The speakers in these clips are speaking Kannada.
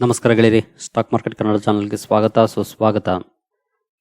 ನಮಸ್ಕಾರ ಗೆಳೆಯರಿ ಸ್ಟಾಕ್ ಮಾರ್ಕೆಟ್ ಕನ್ನಡ ಚಾನಲ್ಗೆ ಸ್ವಾಗತ, ಸುಸ್ವಾಗತ.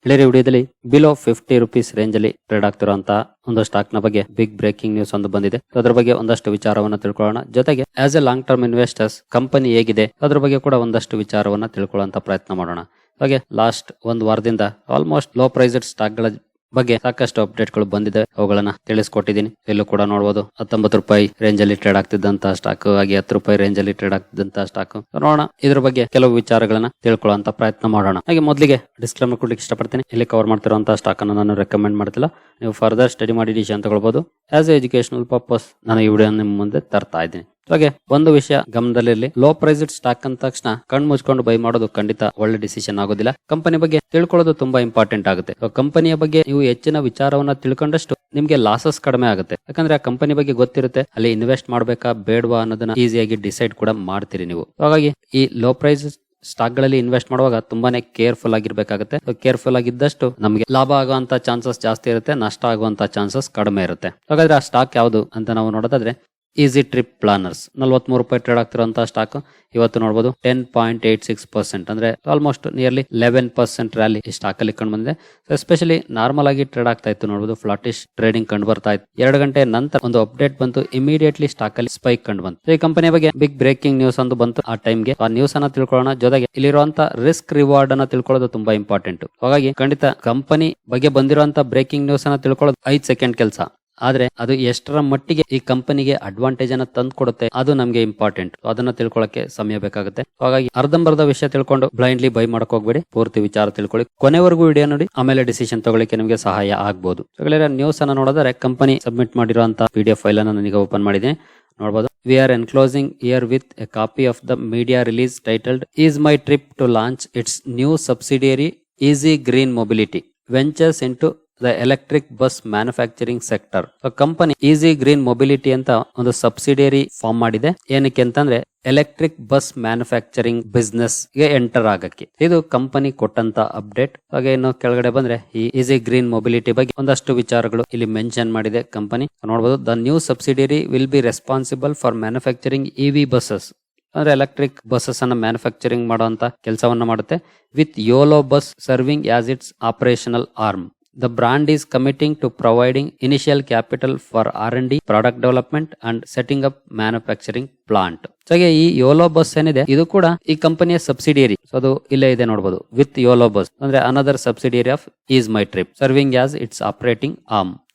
ಗೆಳೆಯರಿ, ವಿಡಿಯೋದಲ್ಲಿ ಬಿಲೋ ಫಿಫ್ಟಿ ರುಪೀಸ್ ರೇಂಜ್ ಅಲ್ಲಿ ಟ್ರೇಡ್ ಆಗ್ತಿರುವಂತಹ ಒಂದು ಸ್ಟಾಕ್ನ ಬಗ್ಗೆ ಬಿಗ್ ಬ್ರೇಕಿಂಗ್ ನ್ಯೂಸ್ ಒಂದು ಬಂದಿದೆ. ಅದರ ಬಗ್ಗೆ ಒಂದಷ್ಟು ವಿಚಾರವನ್ನ ತಿಳ್ಕೊಳ್ಳೋಣ. ಜೊತೆಗೆ as a long term investors company ಹೇಗಿದೆ, ಅದರ ಬಗ್ಗೆ ಕೂಡ ಒಂದಷ್ಟು ವಿಚಾರವನ್ನ ತಿಳ್ಕೊಳ್ಳುವಂತ ಪ್ರಯತ್ನ ಮಾಡೋಣ. ಹಾಗೆ ಲಾಸ್ಟ್ ಒಂದು ವಾರದಿಂದ ಆಲ್ಮೋಸ್ಟ್ ಲೋ ಪ್ರೈಸ್ಡ್ ಸ್ಟಾಕ್ಗಳ ಬಗ್ಗೆ ಸಾಕಷ್ಟು ಅಪ್ಡೇಟ್ಗಳು ಬಂದಿದೆ. ಅವುಗಳನ್ನ ತಿಳಿಸ್ಕೊಟ್ಟಿದ್ದೀನಿ. ಎಲ್ಲೂ ಕೂಡ ನೋಡಬಹುದು ಹತ್ತೊಂಬತ್ತು ರೂಪಾಯಿ ರೇಂಜ್ ಅಲ್ಲಿ ಟ್ರೇಡ್ ಆಗ್ತಿದ್ದಂತ ಸ್ಟಾಕ್ ಆಗಿ ಹತ್ತು ರೂಪಾಯಿ ರೇಂಜ್ ಅಲ್ಲಿ ಟ್ರೇಡ್ ಆಗ್ತಿದ್ದಂತ ಸ್ಟಾಕ್ ನೋಡೋಣ. ಇದ್ರ ಬಗ್ಗೆ ಕೆಲವು ವಿಚಾರಗಳನ್ನ ತಿಳ್ಕೊಳ್ಳುವಂತ ಪ್ರಯತ್ನ ಮಾಡೋಣ. ಹಾಗೆ ಮೊದಲಿಗೆ ಡಿಸ್ಕ್ಲೇಮರ್ ಕೊಡ್ಲಿಕ್ಕೆ ಇಷ್ಟಪಡ್ತೀನಿ. ಇಲ್ಲಿ ಕವರ್ ಮಾಡ್ತಿರುವಂತಹ ಸ್ಟಾಕ್ ಅನ್ನು ನಾನು ರೆಕಮೆಂಡ್ ಮಾಡ್ತಿಲ್ಲ. ನೀವು ಫರ್ದರ್ ಸ್ಟಡಿ ಮಾಡಿ ಡಿಸಿಷನ್ ತಗೊಳ್ಬಹುದು ಆಸ್ ಎ ಎಜುಕೇಶನಲ್ ಪರ್ಪಸ್ ನಾನು ಈ ವಿಡಿಯೋ ನಿಮ್ಮ ಮುಂದೆ ತರ್ತಾ ಇದ್ದೀನಿ. ಹಾಗೆ ಒಂದು ವಿಷಯ ಗಮನದಲ್ಲಿರಲಿ ಲೋ ಪ್ರೈಸ್ಡ್ ಸ್ಟಾಕ್ ಅಂದ ತಕ್ಷಣ ಕಣ್ ಮುಚ್ಕೊಂಡು ಬೈ ಮಾಡೋದು ಖಂಡಿತ ಒಳ್ಳೆ ಡಿಸಿಷನ್ ಆಗೋದಿಲ್ಲ. ಕಂಪನಿ ಬಗ್ಗೆ ತಿಳ್ಕೊಳ್ಳೋದು ತುಂಬಾ ಇಂಪಾರ್ಟೆಂಟ್ ಆಗುತ್ತೆ. ಕಂಪನಿಯ ಬಗ್ಗೆ ನೀವು ಹೆಚ್ಚಿನ ವಿಚಾರವನ್ನ ತಿಳ್ಕೊಂಡಷ್ಟು ನಿಮ್ಗೆ ಲಾಸಸ್ ಕಡಿಮೆ ಆಗುತ್ತೆ. ಯಾಕಂದ್ರೆ ಆ ಕಂಪನಿ ಬಗ್ಗೆ ಗೊತ್ತಿರುತ್ತೆ, ಅಲ್ಲಿ ಇನ್ವೆಸ್ಟ್ ಮಾಡ್ಬೇಕಾ, ಬೇಡವಾ ಅನ್ನೋದನ್ನ ಈಸಿಯಾಗಿ ಡಿಸೈಡ್ ಕೂಡ ಮಾಡ್ತೀರಿ ನೀವು. ಹಾಗಾಗಿ ಈ ಲೋ ಪ್ರೈಸ್ ಸ್ಟಾಕ್ಗಳಲ್ಲಿ ಇನ್ವೆಸ್ಟ್ ಮಾಡುವಾಗ ತುಂಬಾನೇ ಕೇರ್ಫುಲ್ ಆಗಿರ್ಬೇಕಾಗುತ್ತೆ. ಕೇರ್ಫುಲ್ ಆಗಿದ್ದಷ್ಟು ನಮಗೆ ಲಾಭ ಆಗುವಂತ ಚಾನ್ಸಸ್ ಜಾಸ್ತಿ ಇರುತ್ತೆ, ನಷ್ಟ ಆಗುವಂತ ಚಾನ್ಸಸ್ ಕಡಿಮೆ ಇರುತ್ತೆ. ಹಾಗಾದ್ರೆ ಆ ಸ್ಟಾಕ್ ಯಾವುದು ಅಂತ ನಾವು ನೋಡೋದಾದ್ರೆ ಈಸಿ ಟ್ರಿಪ್ ಪ್ಲಾನರ್ಸ್. ನಲ್ವತ್ಮೂರು ರೂಪಾಯಿ ಟ್ರೇಡ್ ಆಗ್ತಿರುವಂತಹ ಸ್ಟಾಕ್ ಇವತ್ತು ನೋಡಬಹುದು ten point eight six percent ಅಂದ್ರೆ almost nearly eleven percent rally ಈ ಸ್ಟಾಕ್ ಅಲ್ಲಿ ಕಂಡು ಬಂದಿದೆ. ಎಸ್ಪೆಷಲಿ ನಾರ್ಮಲ್ ಆಗಿ ಟ್ರೇಡ್ ಆಗ್ತಾ ಇತ್ತು ನೋಡಬಹುದು ಫ್ಲಾಟಿಶ್ ಟ್ರೇಡಿಂಗ್ ಕಂಡು ಬರ್ತಾ ಇತ್ತು. ಎರಡು ಗಂಟೆ ನಂತರ ಒಂದು ಅಪ್ಡೇಟ್ ಬಂತು ಇಮಿಡಿಯೇಟ್ಲಿ ಸ್ಟಾಕ್ ಅಲ್ಲಿ ಸ್ಪೈಕ್ ಕಂಡು ಬಂತು. ಈ ಕಂಪನಿ ಬಗ್ಗೆ ಬಿಗ್ ಬ್ರೇಕಿಂಗ್ ನ್ಯೂಸ್ ಅಂತ ಬಂತು ಆ ಟೈಮ್ಗೆ ಆ ನ್ಯೂಸ್ ಅನ್ನ ತಿಳ್ಕೊಳ್ಳೋಣ. ಜೊತೆಗೆ ಇಲ್ಲಿರುವಂತಹ ರಿಸ್ಕ್ ರಿವಾರ್ಡ್ ಅನ್ನ ತಿಳ್ಕೊಳ್ಳೋದು ತುಂಬಾ ಇಂಪಾರ್ಟೆಂಟ್ ಹಾಗಾಗಿ ಖಂಡಿತ ಕಂಪನಿ ಬಗ್ಗೆ ಬಂದಿರುವಂತಹ ಬ್ರೇಕಿಂಗ್ ನ್ಯೂಸ್ ಅನ್ನ ತಿಳ್ಕೊಳ್ಳೋದು ಐದ್ ಸೆಕೆಂಡ್ ಕೆಲಸ. ಆದ್ರೆ ಅದು ಎಷ್ಟರ ಮಟ್ಟಿಗೆ ಈ ಕಂಪನಿಗೆ ಅಡ್ವಾಂಟೇಜ್ ಅನ್ನ ತಂದು ಕೊಡುತ್ತೆ, ಅದು ನಮಗೆ ಇಂಪಾರ್ಟೆಂಟ್ ಅದನ್ನ ತಿಳ್ಕೊಳಕ್ಕೆ ಸಮಯ ಬೇಕಾಗುತ್ತೆ. ಹಾಗಾಗಿ ಅರ್ಧಂಬರ್ಧ ವಿಷಯ ತಿಳ್ಕೊಂಡು ಬ್ಲೈಂಡ್ಲಿ ಬೈ ಮಾಡಕ್ ಹೋಗ್ಬೇಡಿ. ಪೂರ್ತಿ ವಿಚಾರ ತಿಳ್ಕೊಳ್ಳಿ. ಕೊನೆವರೆಗೂ ವಿಡಿಯೋ ನೋಡಿ, ಆಮೇಲೆ ಡಿಸಿಷನ್ ತಗೊಳ್ಳಿಕ್ಕೆ ನಿಮಗೆ ಸಹಾಯ ಆಗ್ಬಹುದು ನ್ಯೂಸ್ ಅನ್ನ ನೋಡಿದ್ರೆ ಕಂಪನಿ ಸಬ್ಮಿಟ್ ಮಾಡಿರುವಂತಹ ಪಿ ಡಿ ಎಫ್ ಫೈಲ್ ಅನ್ನು ನನಗೆ ಓಪನ್ ಮಾಡಿದೆ. ನೋಡಬಹುದು we are enclosing herewith a copy of the media release titled EaseMyTrip to launch its new subsidiary Easy Green Mobility Ventures the electric bus manufacturing sector company Easy Green Mobility ಅಂತ ಒಂದು ಸಬ್ಸಿಡಿಯರಿ ಫಾರ್ಮ್ ಮಾಡಿದೆ. ಏನಕ್ಕೆ ಅಂತಂದ್ರೆ ಎಲೆಕ್ಟ್ರಿಕ್ ಬಸ್ ಮ್ಯಾನುಫ್ಯಾಕ್ಚರಿಂಗ್ ಬಿಸ್ನೆಸ್ಗೆ ಎಂಟರ್ ಆಗಕ್ಕೆ. ಇದು ಕಂಪನಿ ಕೊಟ್ಟಂತ ಅಪ್ಡೇಟ್ ಹಾಗೆ ಇನ್ನು ಕೆಳಗಡೆ ಬಂದ್ರೆ, ಈ ಈಸಿ ಗ್ರೀನ್ ಮೊಬಿಲಿಟಿ ಬಗ್ಗೆ ಒಂದಷ್ಟು ವಿಚಾರಗಳು ಇಲ್ಲಿ ಮೆನ್ಷನ್ ಮಾಡಿದೆ ಕಂಪನಿ ನೋಡಬಹುದು the new subsidiary will be responsible for manufacturing EV buses ಅಂದ್ರೆ ಎಲೆಕ್ಟ್ರಿಕ್ ಬಸ್ಸಸ್ ಅನ್ನ ಮ್ಯಾನುಫ್ಯಾಕ್ಚರಿಂಗ್ ಮಾಡುವಂತ ಕೆಲಸವನ್ನ ಮಾಡುತ್ತೆ. With Yolo bus serving as its operational arm The brand is committing to providing initial capital for R&D, product development and setting up manufacturing plant. So ಹಾಗೆ ಈ ಯೋಲೋ ಬಸ್ ಏನಿದೆ ಇದು ಕೂಡ ಈ ಕಂಪನಿಯ ಸಬ್ಸಿಡಿಯರಿ ಸೊ ಅದು ಇಲ್ಲೇ ಇದೆ ನೋಡಬಹುದು ವಿತ್ ಯೋಲೋ ಬಸ್ ಅಂದ್ರೆ another subsidiary of Ease My Trip serving as its operating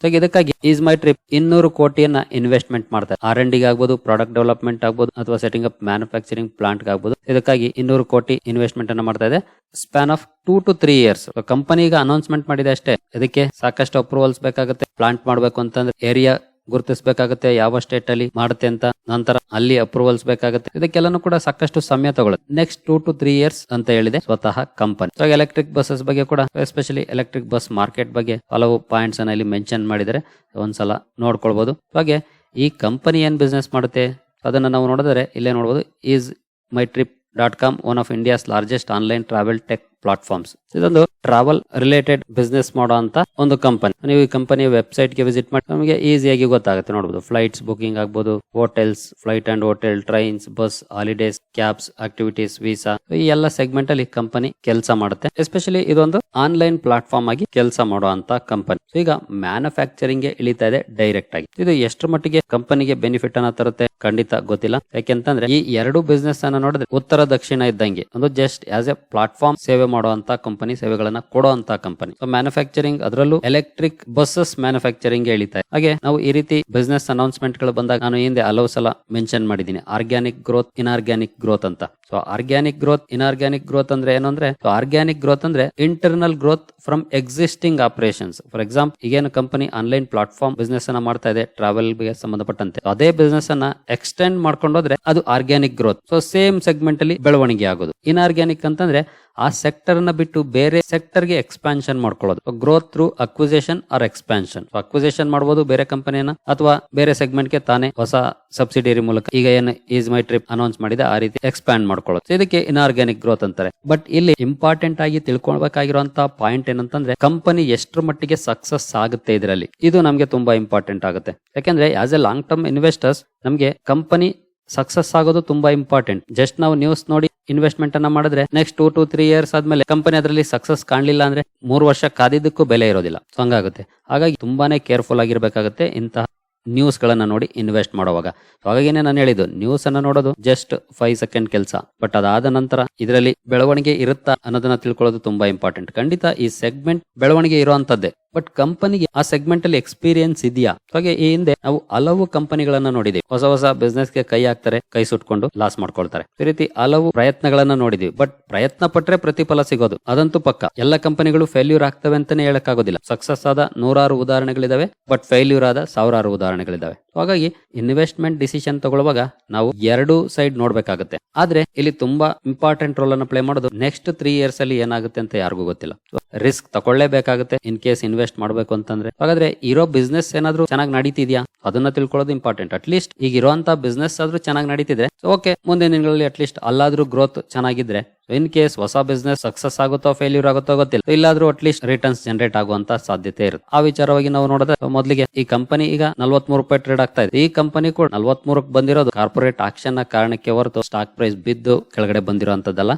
so ಇದಕ್ಕಾಗಿ ಈಸ್ ಮೈ ಟ್ರಿಪ್ ಇನ್ನೂರು ಕೋಟಿಯನ್ನ ಇನ್ವೆಸ್ಟ್ಮೆಂಟ್ ಮಾಡ್ತಾರೆ. ಆರ್ ಎನ್ ಡಿಗೆ ಆಗ್ಬೋದು ಪ್ರಾಡಕ್ಟ್ ಡೆವಲಪ್ಮೆಂಟ್ ಆಗ್ಬೋದು, ಅಥವಾ ಸೆಟಿಂಗ್ ಅಪ್ ಮ್ಯಾನುಫ್ಯಾಕ್ಚರಿಂಗ್ ಪ್ಲಾಂಟ್ ಆಗ್ಬೋದು. ಇದಕ್ಕಾಗಿ ಇನ್ನೂರು ಕೋಟಿ ಇನ್ವೆಸ್ಟ್ಮೆಂಟ್ ಅನ್ನ ಮಾಡ್ತಾ ಇದೆ. Span of two to three years company ಈಗ ಅನೌನ್ಸ್ಮೆಂಟ್ ಮಾಡಿದೆ ಅಷ್ಟೇ. ಇದಕ್ಕೆ ಸಾಕಷ್ಟು ಅಪ್ರೂವಲ್ಸ್ ಬೇಕಾಗುತ್ತೆ. ಪ್ಲಾಂಟ್ ಮಾಡಬೇಕು ಅಂತಂದ್ರೆ ಏರಿಯಾ ಗುರುತಿಸಬೇಕಾಗುತ್ತೆ, ಯಾವ ಸ್ಟೇಟ್ ಅಲ್ಲಿ ಮಾಡುತ್ತೆ ಅಂತ, ನಂತರ ಅಲ್ಲಿ ಅಪ್ರೂವಲ್ಸ್ ಬೇಕಾಗುತ್ತೆ. ಇದಕ್ಕೆಲ್ಲನೂ ಕೂಡ ಸಾಕಷ್ಟು ಸಮಯ ತಗೊಳ್ಳುತ್ತೆ next two to three years ಅಂತ ಹೇಳಿದೆ, ಸ್ವತಃ ಕಂಪನಿ ಸೊ ಎಲೆಕ್ಟ್ರಿಕ್ ಬಸ್ಸಸ್ ಬಗ್ಗೆ ಕೂಡ ಎಸ್ಪೆಷಲಿ ಎಲೆಕ್ಟ್ರಿಕ್ ಬಸ್ ಮಾರ್ಕೆಟ್ ಬಗ್ಗೆ ಹಲವು ಪಾಯಿಂಟ್ಸ್ ಅನ್ನ ಇಲ್ಲಿ ಮೆನ್ಷನ್ ಮಾಡಿದರೆ ಒಂದ್ಸಲ ನೋಡ್ಕೊಳ್ಬಹುದು ಹಾಗೆ, ಈ ಕಂಪನಿ ಏನ್ ಬಿಸ್ನೆಸ್ ಮಾಡುತ್ತೆ, ಅದನ್ನ ನಾವು ನೋಡಿದ್ರೆ, ಇಲ್ಲೇ ನೋಡಬಹುದು Ease My Trip dot com one of India's largest online travel tech platforms ಇದೊಂದು ಟ್ರಾವೆಲ್ ರಿಲೇಟೆಡ್ ಬಿಸ್ನೆಸ್ ಮಾಡೋ ಅಂತ ಒಂದು ಕಂಪನಿ ನೀವು ಈ ಕಂಪನಿಯ ವೆಬ್ಸೈಟ್ಗೆ ವಿಸಿಟ್ ಮಾಡಿ, ನಮಗೆ ಈಸಿಯಾಗಿ ಗೊತ್ತಾಗುತ್ತೆ. ನೋಡಬಹುದು ಫ್ಲೈಟ್ಸ್ ಬುಕಿಂಗ್ ಆಗ್ಬಹುದು hotels flight and hotel trains bus holidays cabs activities visa ಈ ಎಲ್ಲ ಸೆಗ್ಮೆಂಟ್ ಅಲ್ಲಿ ಕಂಪನಿ ಕೆಲಸ ಮಾಡುತ್ತೆ. ಎಸ್ಪೆಷಲಿ ಇದೊಂದು ಆನ್ಲೈನ್ ಪ್ಲಾಟ್ಫಾರ್ಮ್ ಆಗಿ ಕೆಲಸ ಮಾಡುವಂತ ಕಂಪನಿ ಈಗ ಮ್ಯಾನುಫ್ಯಾಕ್ಚರಿಂಗ್ಗೆ ಇಳಿತಾ ಇದೆ ಡೈರೆಕ್ಟ್ ಆಗಿ. ಇದು ಎಷ್ಟು ಮಟ್ಟಿಗೆ ಕಂಪನಿಗೆ ಬೆನಿಫಿಟ್ ಅನ್ನ ತರುತ್ತೆ ಖಂಡಿತ ಗೊತ್ತಿಲ್ಲ. ಯಾಕೆಂತಂದ್ರೆ ಈ ಎರಡು ಬಿಸ್ನೆಸ್ ಅನ್ನ ನೋಡಿದ್ರೆ ಉತ್ತರ ದಕ್ಷಿಣ ಇದ್ದಂಗೆ. ಒಂದು ಜಸ್ಟ್ ಆಸ್ ಎ ಪ್ಲಾಟ್ಫಾರ್ಮ್ ಸೇವೆ ಮಾಡುವಂತ ಕಂಪನಿ ಸೇವೆಗಳನ್ನ ಕೊಡುವಂತ ಕಂಪನಿ ಸೊ ಮ್ಯಾನುಫ್ಯಾಕ್ಚರಿಂಗ್ ಅದರಲ್ಲೂ ಎಲೆಕ್ಟ್ರಿಕ್ ಬಸ್ಸಸ್ ಮ್ಯಾನುಫ್ಯಾಕ್ಚರಿಂಗ್ ಹೇಳ್ತಾ ಇದೆ. ಹಾಗೆ ನಾವು ಈ ರೀತಿ ಬಿಸ್ನೆಸ್ ಅನೌನ್ಸ್ಮೆಂಟ್ಗಳು ಬಂದಾಗ ನಾನು ಹಿಂದೆ ಹಲವು ಸಲ ಮೆನ್ಷನ್ ಮಾಡಿದ್ದೀನಿ. ಆರ್ಗ್ಯಾನಿಕ್ ಗ್ರೋತ್ ಇನ್ಆರ್ಗ್ಯಾನಿಕ್ ಗ್ರೋತ್ ಅಂತ. So organic growth inorganic growth ಅಂದ್ರೆ ಏನು ಅಂದ್ರೆ ಆರ್ಗ್ಯಾನಿಕ್ ಗ್ರೋತ್ ಅಂದ್ರೆ internal growth from existing operations for example ಈಗೇನು ಕಂಪನಿ ಆನ್ಲೈನ್ ಪ್ಲಾಟ್ಫಾರ್ಮ್ ಬಿಸ್ನೆಸ್ ಅನ್ನ ಮಾಡ್ತಾ ಇದೆ ಟ್ರಾವೆಲ್ಗೆ ಸಂಬಂಧಪಟ್ಟಂತೆ. ಅದೇ ಬಿಸ್ನೆಸ್ ಅನ್ನ ಎಕ್ಸ್ಟೆಂಡ್ ಮಾಡ್ಕೊಂಡೋದ್ರೆ ಅದು organic growth so same segment ಅಲ್ಲಿ ಬೆಳವಣಿಗೆ ಆಗೋದು. ಇನ್ಆರ್ಗ್ಯಾನಿಕ್ ಅಂತಂದ್ರೆ ಆ ಸೆಕ್ಟರ್ನ ಬಿಟ್ಟು ಬೇರೆ ಸೆಕ್ಟರ್ಗೆ ಎಕ್ಸ್ಪಾನ್ಷನ್ ಮಾಡ್ಕೊಳ್ಳೋದು. Growth through acquisition or expansion acquisition ಮಾಡಬಹುದು ಬೇರೆ ಕಂಪನಿಯನ್ನ ಅಥವಾ ಬೇರೆ ಸೆಗ್ಮೆಂಟ್ಗೆ ತಾನೇ ಹೊಸ ಸಬ್ಸಿಡಿಯರಿ ಮೂಲಕ ಈಗ ಏನು ಈಸ್ ಮೈ ಟ್ರಿಪ್ ಅನೌನ್ಸ್ ಮಾಡಿದೆ, ಆ ರೀತಿ ಎಕ್ಸ್ಪ್ಯಾಂಡ್ ಮಾಡ್ಕೊಳ್ಳೋದು So ಇದಕ್ಕೆ ಇನ್ಆರ್ಗ್ಯಾನಿಕ್ ಗ್ರೋತ್ ಅಂತಾರೆ. ಬಟ್ ಇಲ್ಲಿ ಇಂಪಾರ್ಟೆಂಟ್ ಆಗಿ ತಿಳ್ಕೊಳ್ಬೇಕಾಗಿರುವಂತಹ ಪಾಯಿಂಟ್ ಏನಂತಂದ್ರೆ ಕಂಪನಿ ಎಷ್ಟರ ಮಟ್ಟಿಗೆ ಸಕ್ಸಸ್ ಆಗುತ್ತೆ ಇದರಲ್ಲಿ. ಇದು ನಮಗೆ ತುಂಬಾ ಇಂಪಾರ್ಟೆಂಟ್ ಆಗುತ್ತೆ. ಯಾಕಂದ್ರೆ as a long term investors ನಮಗೆ ಕಂಪನಿ ಸಕ್ಸಸ್ ಆಗೋದು ತುಂಬಾ ಇಂಪಾರ್ಟೆಂಟ್ ಜಸ್ಟ್ ನಾವು ನ್ಯೂಸ್ ನೋಡಿ ಇನ್ವೆಸ್ಟ್ಮೆಂಟ್ ಅನ್ನ ಮಾಡಿದ್ರೆ next two to three years ಆದ್ಮೇಲೆ ಕಂಪನಿ ಅದರಲ್ಲಿ ಸಕ್ಸಸ್ ಕಾಣಲಿಲ್ಲ ಅಂದ್ರೆ ಮೂರು ವರ್ಷ ಕಾದಿದ್ದಕ್ಕೂ ಬೆಲೆ ಇರೋದಿಲ್ಲ. ಸೊ ಹಂಗಾಗುತ್ತೆ. ಹಾಗಾಗಿ ತುಂಬಾನೇ ಕೇರ್ಫುಲ್ ಆಗಿರ್ಬೇಕಾಗುತ್ತೆ ಇಂತಹ ನ್ಯೂಸ್ ಗಳನ್ನ ನೋಡಿ ಇನ್ವೆಸ್ಟ್ ಮಾಡುವಾಗ. ಹಾಗಾಗಿನೇ ನಾನು ಹೇಳಿದ್ದು ನ್ಯೂಸ್ ಅನ್ನ ನೋಡೋದು ಜಸ್ಟ್ ಫೈವ್ ಸೆಕೆಂಡ್ ಕೆಲಸ. ಬಟ್ ಅದಾದ ನಂತರ ಇದರಲ್ಲಿ ಬೆಳವಣಿಗೆ ಇರುತ್ತಾ ಅನ್ನೋದನ್ನ ತಿಳ್ಕೊಳ್ಳೋದು ತುಂಬಾ ಇಂಪಾರ್ಟೆಂಟ್ ಖಂಡಿತ ಈ ಸೆಗ್ಮೆಂಟ್ ಬೆಳವಣಿಗೆ ಇರುವಂತದ್ದೇ. ಬಟ್ ಕಂಪನಿಗೆ ಆ ಸೆಗ್ಮೆಂಟ್ ಅಲ್ಲಿ ಎಕ್ಸ್ಪೀರಿಯನ್ಸ್ ಇದೆಯಾ? ಹಾಗೆ ಈ ಹಿಂದೆ ನಾವು ಹಲವು ಕಂಪನಿಗಳನ್ನ ನೋಡಿದೀವಿ. ಹೊಸ ಹೊಸ ಬಿಸ್ನೆಸ್ಗೆ ಕೈ ಹಾಕ್ತಾರೆ, ಕೈ ಸುಟ್ಕೊಂಡು ಲಾಸ್ ಮಾಡ್ಕೊಳ್ತಾರೆ. ಈ ರೀತಿ ಹಲವು ಪ್ರಯತ್ನಗಳನ್ನ ನೋಡಿದೀವಿ. ಬಟ್ ಪ್ರಯತ್ನ ಪಟ್ರೆ ಪ್ರತಿಫಲ ಸಿಗೋದು. ಅದಂತೂ ಪಕ್ಕ. ಎಲ್ಲ ಕಂಪನಿಗಳು ಫೇಲ್ಯೂರ್ ಆಗ್ತವೆ ಅಂತಾನೆ ಹೇಳಕ್ಕಾಗೋದಿಲ್ಲ. ಸಕ್ಸಸ್ ಆದ ನೂರಾರು ಉದಾಹರಣೆಗಳಿದಾವೆ ಬಟ್ ಫೇಲ್ಯೂರ್ ಆದ ಸಾವಿರಾರು ಉದಾಹರಣೆಗಳಿದಾವೆ. ಹಾಗಾಗಿ ಇನ್ವೆಸ್ಟ್ಮೆಂಟ್ ಡಿಸಿಷನ್ ತಗೊಳ್ಳುವಾಗ ನಾವು ಎರಡು ಸೈಡ್ ನೋಡ್ಬೇಕಾಗುತ್ತೆ. ಆದ್ರೆ ಇಲ್ಲಿ ತುಂಬಾ ಇಂಪಾರ್ಟೆಂಟ್ ರೋಲ್ ಅನ್ನು ಪ್ಲೇ ಮಾಡೋದು ನೆಕ್ಸ್ಟ್ ತ್ರೀ ಇಯರ್ಸ್ ಅಲ್ಲಿ ಏನಾಗುತ್ತೆ ಅಂತ ಯಾರಿಗೂ ಗೊತ್ತಿಲ್ಲ. ರಿಸ್ಕ್ ತಗೊಳ್ಳೇಬೇಕಾಗುತ್ತೆ ಇನ್ ಕೇಸ್ ಇನ್ವೆಸ್ಟ್ ಮಾಡಬೇಕು ಅಂತಂದ್ರೆ. ಹಾಗಾದ್ರೆ ಇರೋ ಬಿಸ್ನೆಸ್ ಏನಾದ್ರು ಚೆನ್ನಾಗಿ ನಡೀತಿದ್ಯಾ? ಅದನ್ನ ತಿಳ್ಕೊಳ್ಳೋದು ಇಂಪಾರ್ಟೆಂಟ್ ಅಟ್ಲೀಸ್ಟ್ ಈಗ ಇರುವಂತ ಬಿಸ್ನೆಸ್ ಆದ್ರೂ ಚೆನ್ನಾಗಿ ನಡೀತಿದ್ರೆ ಓಕೆ ಮುಂದಿನ ದಿನಗಳಲ್ಲಿ ಅಟ್ಲೀಸ್ಟ್ ಅಲ್ಲಾದ್ರೂ ಗ್ರೋತ್ ಚೆನ್ನಾಗಿದ್ರೆ ಇನ್ ಕೇಸ್ ಹೊಸ ಬಿಸ್ನೆಸ್ ಸಕ್ಸಸ್ ಆಗುತ್ತೋ ಫೇಲ್ಯೂರ್ ಆಗುತ್ತೋ ಗೊತ್ತಿಲ್ಲ. ಇಲ್ಲಾದ್ರೂ ಅಟ್ಲೀಸ್ಟ್ ರಿಟರ್ನ್ಸ್ ಜನರೇಟ್ ಆಗುವಂತ ಸಾಧ್ಯತೆ ಇರುತ್ತೆ. ಆ ವಿಚಾರವಾಗಿ ನಾವು ನೋಡಿದ್ರೆ ಮೊದಲಿಗೆ ಈ ಕಂಪನಿ ಈಗ ನಲ್ವತ್ಮೂರು ರೂಪಾಯಿ ಟ್ರೇಡ್ ಆಗ್ತಾ ಇದೆ. ಈ ಕಂಪನಿ ಕೂಡ ನಲ್ವತ್ಮೂರಕ್ಕೆ ಬಂದಿರೋದು ಕಾರ್ಪೊರೇಟ್ ಆಕ್ಷನ್ನ ಕಾರಣಕ್ಕೆ ಹೊರತು ಸ್ಟಾಕ್ ಪ್ರೈಸ್ ಬಿದ್ದು ಕೆಳಗಡೆ ಬಂದಿರುವಂತದ್ದಲ್ಲ.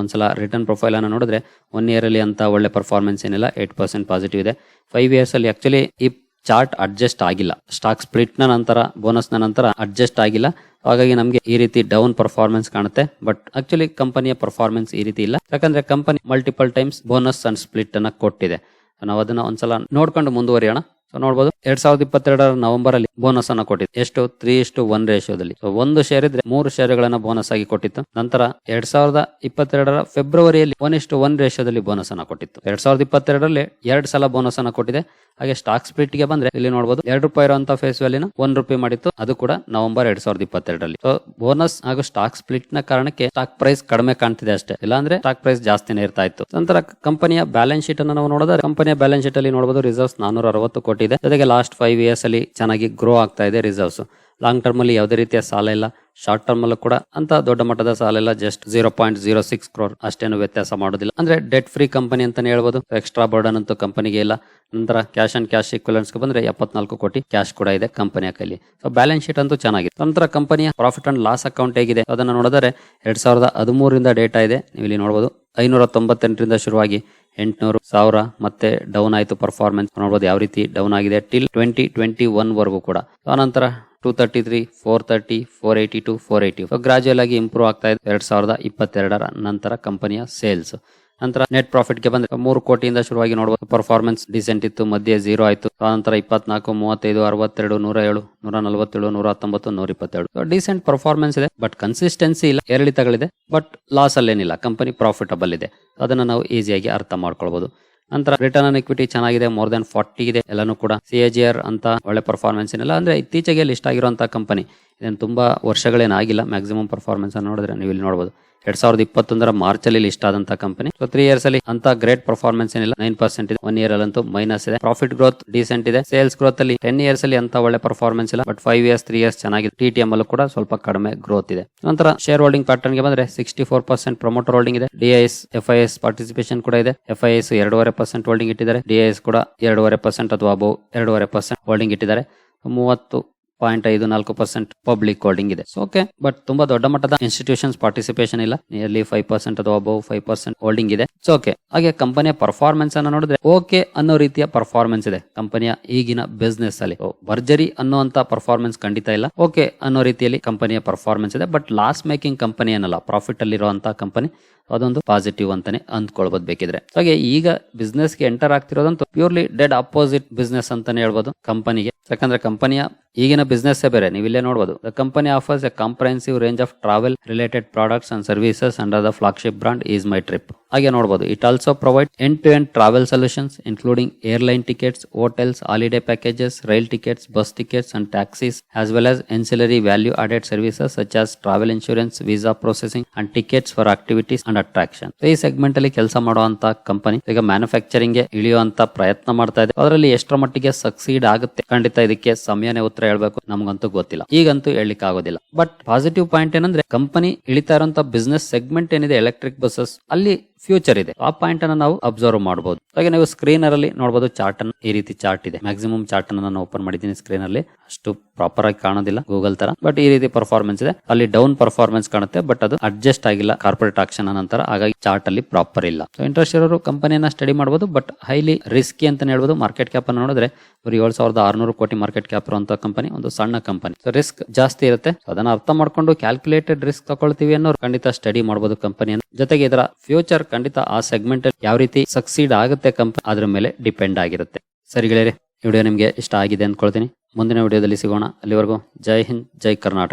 ಒಂದ್ಸಲ ರಿಟರ್ನ್ ಪ್ರೊಫೈಲ್ ಅನ್ನು ನೋಡಿದ್ರೆ ಒನ್ ಇಯರ್ ಅಲ್ಲಿ ಅಂತ ಒಳ್ಳೆ ಪರ್ಫಾರ್ಮೆನ್ಸ್ ಏನಿಲ್ಲ ಏಟ್ ಪರ್ಸೆಂಟ್ ಪಾಸಿಟಿವ್ ಇದೆ. ಫೈವ್ ಇಯರ್ಸ್ ಅಲ್ಲಿ ಆಕ್ಚುಲಿ ಈ ಚಾರ್ಟ್ ಅಡ್ಜಸ್ಟ್ ಆಗಿಲ್ಲ. ಸ್ಟಾಕ್ ಸ್ಪ್ಲಿಟ್ನ ನಂತರ ಬೋನಸ್ನ ನಂತರ ಅಡ್ಜಸ್ಟ್ ಆಗಿಲ್ಲ. ಹಾಗಾಗಿ ನಮಗೆ ಈ ರೀತಿ ಡೌನ್ ಪರ್ಫಾರ್ಮೆನ್ಸ್ ಕಾಣುತ್ತೆ. ಬಟ್ ಆಕ್ಚುಲಿ ಕಂಪನಿಯ ಪರ್ಫಾರ್ಮೆನ್ಸ್ ಈ ರೀತಿ ಇಲ್ಲ. ಯಾಕಂದ್ರೆ company multiple times bonus and split ಅನ್ನ ಕೊಟ್ಟಿದೆ. ನಾವು ಅದನ್ನ ಒಂದ್ಸಲ ನೋಡ್ಕೊಂಡು ಮುಂದುವರಿಯೋಣ. ಸೊ ನೋಡಬಹುದು ಎರಡ್ ಸಾವಿರದ ಇಪ್ಪತ್ತೆರಡರ ನವೆಂಬರ್ ಅಲ್ಲಿ ಬೋನಸ್ ಅನ್ನ ಕೊಟ್ಟಿತ್ತು. ಎಷ್ಟು? ತ್ರೀ ಇಷ್ಟು ಒನ್ ರೇಷಿಯೋದಲ್ಲಿ ಒಂದು ಶೇರ್ ಇದ್ರೆ ಮೂರು ಶೇರ್ಗಳನ್ನ ಬೋನಸ್ ಆಗಿ ಕೊಟ್ಟಿತ್ತು. ನಂತರ ಎರಡ್ ಸಾವಿರದ ಇಪ್ಪತ್ತೆರಡರ ಫೆಬ್ರವರಿಯಲ್ಲಿ ಒನ್ ಇಷ್ಟು ಒನ್ ರೇಷಿಯೋದಲ್ಲಿ ಬೋನಸ್ ಅನ್ನ ಕೊಟ್ಟಿತ್ತು. ಎರಡ್ ಸಾವಿರದ ಇಪ್ಪತ್ತೆರಡರಲ್ಲಿ ಎರಡ್ ಸಲ ಬೋನಸ್ ಅನ್ನ ಕೊಟ್ಟಿದೆ. ಹಾಗೆ ಸ್ಟಾಕ್ ಸ್ಪ್ಲಿಟ್ಗೆ ಬಂದ್ರೆ ಇಲ್ಲಿ ನೋಡಬಹುದು ಎರಡು ರೂಪಾಯಿ ಇರುವಂತಹ ಫೇಸ್ ವ್ಯಾಲಿನ ಒನ್ ರೂಪಾಯಿ ಮಾಡಿತ್ತು. ಅದು ಕೂಡ ನವೆಂಬರ್ ಎರಡ್ ಸಾವಿರದ ಇಪ್ಪತ್ತೆರಡರಲ್ಲಿ. ಸೊ ಬೋನಸ್ ಹಾಗೂ ಸ್ಟಾಕ್ ಸ್ಪ್ಲಿಟ್ನ ಕಾರಣಕ್ಕೆ ಸ್ಟಾಕ್ ಪ್ರೈಸ್ ಕಡಿಮೆ ಕಾಣ್ತಿದೆ ಅಷ್ಟೇ. ಇಲ್ಲಾಂದ್ರೆ ಸ್ಟಾಕ್ ಪ್ರೈಸ್ ಜಾಸ್ತಿನೇ ಇರ್ತಾ ಇತ್ತು. ನಂತರ ಕಂಪನಿಯ ಬ್ಯಾಲೆನ್ಸ್ ಶೀಟ್ ಅನ್ನು ನಾವು ನೋಡಿದ್ರೆ ಕಂಪನಿಯ ಬ್ಯಾಲೆನ್ಸ್ ಶೀಟ್ ಅಲ್ಲಿ ನೋಡಬಹುದು ರಿಸರ್ವ್ಸ್ ನಾನೂರ ಅರವತ್ತು ಕೋಟಿ ಇದೆ ಜೊತೆಗೆ ಲಾಸ್ಟ್ ಫೈವ್ ಇಯರ್ಸ್ ಅಲ್ಲಿ ಚೆನ್ನಾಗಿ ಗ್ರೋ ಆಗ್ತಾ ಇದೆ ರಿಸರ್ವ್ಸ್ ಲಾಂಗ್ ಟರ್ಮ್ ಅಲ್ಲಿ ಯಾವುದೇ ರೀತಿಯ ಸಾಲ ಇಲ್ಲ. ಶಾರ್ಟ್ ಟರ್ಮ್ ಅಲ್ಲೂ ಕೂಡ ಅಂತ ದೊಡ್ಡ ಮಟ್ಟದ ಸಾಲ ಇಲ್ಲ. Just zero point zero six crore ಅಷ್ಟೇನು ವ್ಯತ್ಯಾಸ ಮಾಡೋದಿಲ್ಲ. ಅಂದ್ರೆ ಡೆಟ್ ಫ್ರೀ ಕಂಪನಿ ಅಂತಾನೆ ಹೇಳ್ಬೋದು. ಎಕ್ಸ್ಟ್ರಾ ಬರ್ಡನ್ ಅಂತೂ ಕಂಪನಿಗೆ ಇಲ್ಲ. ನಂತರ ಕ್ಯಾಶ್ ಅಂಡ್ ಕ್ಯಾಶ್ ಈಕ್ವಲೆನ್ಸ್ ಬಂದ್ರೆ ಎಪ್ಪತ್ನಾಲ್ಕು ಕೋಟಿ ಕ್ಯಾಶ್ ಕೂಡ ಇದೆ ಕಂಪನಿಯ ಕೈಲಿ. ಸೊ ಬ್ಯಾಲೆನ್ಸ್ ಶೀಟ್ ಅಂತೂ ಚೆನ್ನಾಗಿದೆ. ನಂತರ ಕಂಪನಿಯ ಪ್ರಾಫಿಟ್ ಅಂಡ್ ಲಾಸ್ ಅಕೌಂಟ್ ಹೇಗಿದೆ? ಅದನ್ನ ನೋಡಿದರೆ ಎರಡ್ ಸಾವಿರದ ಹದಿಮೂರರಿಂದ ಡೇಟಾ ಇದೆ. ನೀವು ಇಲ್ಲಿ ನೋಡಬಹುದು ಐನೂರ ತೊಂಬತ್ತೆಂಟರಿಂದ ಶುರುವಾಗಿ ಎಂಟುನೂರು ಸಾವಿರ ಮತ್ತೆ ಡೌನ್ ಆಯಿತು ಪರ್ಫಾರ್ಮೆನ್ಸ್ ನೋಡ್ಬೋದು ಯಾವ ರೀತಿ ಡೌನ್ ಆಗಿದೆ ಟಿಲ್ ಟ್ವೆಂಟಿ ಟ್ವೆಂಟಿ ಒನ್ ವರೆಗೂ ಕೂಡ. ಆನಂತರ two thirty three four thirty four eighty to four eighty gradual ಆಗಿ ಇಂಪ್ರೂವ್ ಆಗ್ತಾ ಇದೆ. ಎರಡ್ ಸಾವಿರದ ಇಪ್ಪತ್ತೆರಡರ ನಂತರ ಕಂಪನಿಯ ಸೇಲ್ಸ್ ನಂತರ ನೆಟ್ ಪ್ರಾಫಿಟ್ಗೆ ಬಂದ್ರೆ ಮೂರು ಕೋಟಿಯಿಂದ ಶುರುವಾಗಿ ನೋಡಬಹುದು ಪರ್ಫಾರ್ಮೆನ್ಸ್ ಡಿಸೆಂಟ್ ಇತ್ತು, ಮಧ್ಯೆ ಜೀರೋ ಆಯ್ತು. ನಂತರ ಇಪ್ಪತ್ನಾಲ್ಕು, ಮೂವತ್ತೈದು, ಅರವತ್ತೆರಡು, ನೂರ ಏಳು, ನೂರ ನಲವತ್ತೇಳು, ನೂರ ಹತ್ತೊಂಬತ್ತು, ನೂರ ಇಪ್ಪತ್ತೆರಡು ಡಿಸೆಂಟ್ ಪರ್ಫಾರ್ಮೆನ್ಸ್ ಇದೆ ಬಟ್ ಕನ್ಸಿಸ್ಟೆನ್ಸಿ ಇಲ್ಲ. ಏರಿಳಿತಗಳಿದೆ ಬಟ್ ಲಾಸ್ ಅಲ್ಲೇನಿಲ್ಲ. ಕಂಪನಿ ಪ್ರಾಫಿಟಬಲ್ ಇದೆ. ಅದನ್ನ ನಾವು ಈಸಿಯಾಗಿ ಅರ್ಥ ಮಾಡ್ಕೊಳ್ಬಹುದು ನಂತರ ರಿಟರ್ನ್ ಆನ್ ಇಕ್ವಿಟಿ ಚೆನ್ನಾಗಿದೆ ಮೋರ್ ದನ್ ಫಾರ್ಟಿ ಇದೆ. ಎಲ್ಲಾನು ಕೂಡ ಸಿ ಎ ಜಿ ಆರ್ ಅಂತ ಒಳ್ಳೆ ಪರ್ಫಾರ್ಮೆನ್ಸ್ ಏನಿಲ್ಲ. ಅಂದ್ರೆ ಇತ್ತೀಚೆಗೆ ಲಿಸ್ಟ್ ಆಗಿರುವಂತಹ ಕಂಪನಿ ಇದನ್ನು ತುಂಬಾ ವರ್ಷಗಳೇನಾಗಿಲ್ಲ ಮ್ಯಾಕ್ಸಿಮಮ್ ಪರ್ಫಾರ್ಮೆನ್ಸ್ ನೋಡಿದ್ರೆ ನೀವು ಇಲ್ಲಿ ನೋಡಬಹುದು ಎರಡ್ ಸಾವಿರದ ಇಪ್ಪತ್ತೊಂದರ ಮಾರ್ಚ್ ಅಲ್ಲಿ ಲಿಸ್ಟ್ ಆದಂತ ಕಂಪನಿ ಸೊ ತ್ರೀ ಇಯರ್ಸ್ ಅಲ್ಲಿ ಅಂತ ಗ್ರೇಟ್ ಪರ್ಫಾರ್ಮೆನ್ಸ್ ಏನಿಲ್ಲ. ನೈನ್ ಪರ್ಸೆಂಟ್ ಇದೆ. ಒನ್ ಇಯರ್ ಅಲ್ಲಂತೂ ಮೈನಸ್ ಇದೆ. ಪ್ರಾಫಿಟ್ ಗ್ರೋತ್ ಡಿಸೆಂಟ್ ಇದೆ. ಸೇಲ್ಸ್ ಗ್ರೋತ್ ಅಲ್ಲಿ ಟೆನ್ ಇಯರ್ಸ್ ಅಲ್ಲಿ ಅಂತ ಒಳ್ಳೆ ಪರ್ಫಾರ್ಮೆನ್ಸ್ ಇಲ್ಲ. But five years three years ಚೆನ್ನಾಗಿದೆ. ಟಿ ಟಿ ಎಂ ಅಲ್ಲೂ ಕೂಡ ಸ್ವಲ್ಪ ಕಡಿಮೆ ಗ್ರೋತ್ ಇದೆ. ನಂತರ ಶೇರ್ ಹೋಲ್ಡಿಂಗ್ ಪ್ಯಾಟರ್ನ್ಗೆ ಬಂದ್ರೆ sixty four percent promoter holding ಇದೆ DIIs FIIs participation ಕೂಡ ಇದೆ. ಎಫ್ ಐ ಎಸ್ ಎರಡೂವರೆ ಪರ್ಸೆಂಟ್ ಹೋಲ್ಡಿಂಗ್ ಇಟ್ಟಿದ್ದಾರೆ. ಡಿಐಎಸ್ ಕೂಡ ಎರಡೂವರೆ ಪರ್ಸೆಂಟ್ ಅಥವಾ ಅಬೌವ್ ಎರಡೂವರೆ ಪರ್ಸೆಂಟ್ ಹೋಲ್ಡಿಂಗ್ ಇಟ್ಟಿದ್ದಾರೆ. ಮೂವತ್ತು ಪಾಯಿಂಟ್ ಐದು ನಾಲ್ಕು ಪರ್ಸೆಂಟ್ ಪಬ್ಲಿಕ್ ಹೋಲ್ಡಿಂಗ್ ಇದೆ. ಓಕೆ ಬಟ್ ತುಂಬಾ ದೊಡ್ಡ ಮಟ್ಟದ ಇನ್ಸ್ಟಿಟ್ಯೂಷನ್ಸ್ ಪಾರ್ಟಿಸಿಪೇಷನ್ ಇಲ್ಲ. ನಿಯರ್ಲಿ ಫೈವ್ ಪರ್ಸೆಂಟ್ ಅಥವಾ ಅಬೌವ್ ಫೈವ್ ಪರ್ಸೆಂಟ್ ಹೋಲ್ಡಿಂಗ್ ಇದೆ. ಸೊ ಓಕೆ ಹಾಗೆ ಕಂಪನಿಯ ಪರ್ಫಾರ್ಮೆನ್ಸ್ ಅನ್ನು ನೋಡಿದ್ರೆ ಓಕೆ ಅನ್ನೋ ರೀತಿಯ ಪರ್ಫಾರ್ಮೆನ್ಸ್ ಇದೆ. ಕಂಪನಿಯ ಈಗಿನ ಬಿಸ್ನೆಸ್ ಅಲ್ಲಿ. ಭರ್ಜರಿ ಅನ್ನುವಂತ ಪರ್ಫಾರ್ಮೆನ್ಸ್ ಖಂಡಿತ ಇಲ್ಲ. ಓಕೆ ಅನ್ನೋ ರೀತಿಯಲ್ಲಿ ಕಂಪನಿಯ ಪರ್ಫಾರ್ಮೆನ್ಸ್ ಇದೆ. ಬಟ್ ಲಾಸ್ ಮೇಕಿಂಗ್ ಕಂಪನಿ ಏನಲ್ಲ ಪ್ರಾಫಿಟ್ ಅಲ್ಲಿರುವಂತಹ ಕಂಪನಿ ಅದೊಂದು ಪಾಸಿಟಿವ್ ಅಂತಾನೆ ಅಂದ್ಕೊಳ್ಬೋದು ಬೇಕಿದ್ರೆ. ಹಾಗೆ ಈಗ ಬಿಸ್ನೆಸ್ಗೆ ಎಂಟರ್ ಆಗ್ತಿರೋದಂತೂ ಪ್ಯೂರ್ಲಿ ಡೆಡ್ ಅಪೋಸಿಟ್ ಬಿಸ್ನೆಸ್ ಅಂತಾನೆ ಹೇಳ್ಬೋದು ಕಂಪನಿಗೆ ಯಾಕಂದ್ರೆ ಕಂಪನಿಯ ಈಗಿನ ಬಿಸ್ನೆಸ್ ಬೇರೆ ನೀವು ಇಲ್ಲೇ ನೋಡಬಹುದು the company offers a comprehensive range of travel related products and services under the flagship brand Ease My Trip ಹಾಗೆ ನೋಡಬಹುದು it also provide end to end travel solutions including airline tickets hotels holiday packages rail tickets bus tickets and taxis as well as ancillary value added services such as travel insurance visa processing and tickets for activities and attraction ಈ ಸೆಗ್ಮೆಂಟ್ ಅಲ್ಲಿ ಕೆಲಸ ಮಾಡುವಂತ ಕಂಪನಿ ಈಗ ಮ್ಯಾನುಫ್ಯಾಕ್ಚರಿಂಗ್ಗೆ ಇಳಿಯುವಂತ ಪ್ರಯತ್ನ ಮಾಡ್ತಾ ಇದೆ. ಅದರಲ್ಲಿ ಎಷ್ಟರ ಮಟ್ಟಿಗೆ ಸಕ್ಸೀಡ್ ಆಗುತ್ತೆ? ಖಂಡಿತ ಇದಕ್ಕೆ ಸಮಯನೇ ಉತ್ತರ ಹೇಳ್ಬೇಕು. ನಮಗಂತೂ ಗೊತ್ತಿಲ್ಲ. ಈಗಂತೂ ಹೇಳಲಿಕ್ಕೆ ಆಗೋದಿಲ್ಲ. ಬಟ್ ಪಾಸಿಟಿವ್ ಪಾಯಿಂಟ್ ಏನಂದ್ರೆ ಕಂಪನಿ ಇಳಿತಾ ಇರುವಂತ ಬಿಸ್ನೆಸ್ ಸೆಗ್ಮೆಂಟ್ ಏನಿದೆ ಎಲೆಕ್ಟ್ರಿಕ್ ಬಸ್ಸಸ್ ಅಲ್ಲಿ ಫ್ಯೂಚರ್ ಇದೆ. ಆ ಪಾಯಿಂಟ್ ಅನ್ನ ನಾವು ಅಬ್ಸರ್ವ್ ಮಾಡಬಹುದು ಹಾಗೆ ನೀವು ಸ್ಕ್ರೀನರ್ ಅಲ್ಲಿ ನೋಡಬಹುದು ಚಾರ್ಟ್ ಅನ್ನು ಈ ರೀತಿ ಚಾರ್ಟ್ ಇದೆ. ಮ್ಯಾಕ್ಸಿಮಮ್ ಚಾರ್ಟ್ ಅನ್ನು ನಾನು ಓಪನ್ ಮಾಡಿದ್ದೀನಿ ಸ್ಕ್ರೀನ್ ಅಲ್ಲಿ. ಅಷ್ಟು ಪ್ರಾಪರ್ ಆಗಿ ಕಾಣೋದಿಲ್ಲ ಗೂಗಲ್ ತರ ಬಟ್ ಈ ರೀತಿ ಪರ್ಫಾರ್ಮೆನ್ಸ್ ಇದೆ. ಅಲ್ಲಿ ಡೌನ್ ಪರ್ಫಾರ್ಮೆನ್ಸ್ ಕಾಣುತ್ತೆ ಬಟ್ ಅದು ಅಡ್ಜಸ್ಟ್ ಆಗಿಲ್ಲ. ಕಾರ್ಪೊರೇಟ್ ಆಕ್ಷನ್ ನಂತರ ಹಾಗಾಗಿ ಚಾರ್ಟ್ ಅಲ್ಲಿ ಪ್ರಾಪರ್ ಇಲ್ಲ. ಸೊ ಇಂಟ್ರೆಸ್ಟ್ ಇರೋರು ಕಂಪನಿಯನ್ನ ಸ್ಟಡಿ ಮಾಡಬಹುದು ಬಟ್ ಹೈಲಿ ರಿಸ್ಕಿ ಅಂತ ಹೇಳ್ಬೋದು. ಮಾರ್ಕೆಟ್ ಕ್ಯಾಪ್ ಅನ್ನು ನೋಡಿದ್ರೆ ಬರೀ ಏಳು ಸಾವಿರದ ಆರ್ನೂರು ಕೋಟಿ ಮಾರ್ಕೆಟ್ ಕ್ಯಾಪ್ ಇರುವಂತ ಕಂಪನಿ ಒಂದು ಸಣ್ಣ ಕಂಪನಿ ಸೊ ರಿಸ್ಕ್ ಜಾಸ್ತಿ ಇರುತ್ತೆ. ಅದನ್ನ ಅರ್ಥ ಮಾಡ್ಕೊಂಡು ಕ್ಯಾಲ್ಕುಲೇಟೆಡ್ ರಿಸ್ಕ್ ತಗೊಳ್ತೀವಿ ಅನ್ನೋರು ಖಂಡಿತ ಸ್ಟಡಿ ಮಾಡಬಹುದು ಕಂಪನಿಯನ್ನು ಜೊತೆಗೆ ಇದರ ಫ್ಯೂಚರ್ ಖಂಡಿತ ಆ ಸೆಗ್ಮೆಂಟ್ ಯಾವ ರೀತಿ ಸಕ್ಸೀಡ್ ಆಗುತ್ತೆ ಕಂಪನಿ ಅದ್ರ ಮೇಲೆ ಡಿಪೆಂಡ್ ಆಗಿರುತ್ತೆ. ಸರಿ ಗೆಳೆಯರೆ ವಿಡಿಯೋ ನಿಮಗೆ ಇಷ್ಟ ಆಗಿದೆ ಅಂದ್ಕೊಳ್ತೀನಿ. ಮುಂದಿನ ವಿಡಿಯೋದಲ್ಲಿ ಸಿಗೋಣ. ಅಲ್ಲಿವರೆಗೂ ಜೈ ಹಿಂದ್, ಜೈ ಕರ್ನಾಟಕ.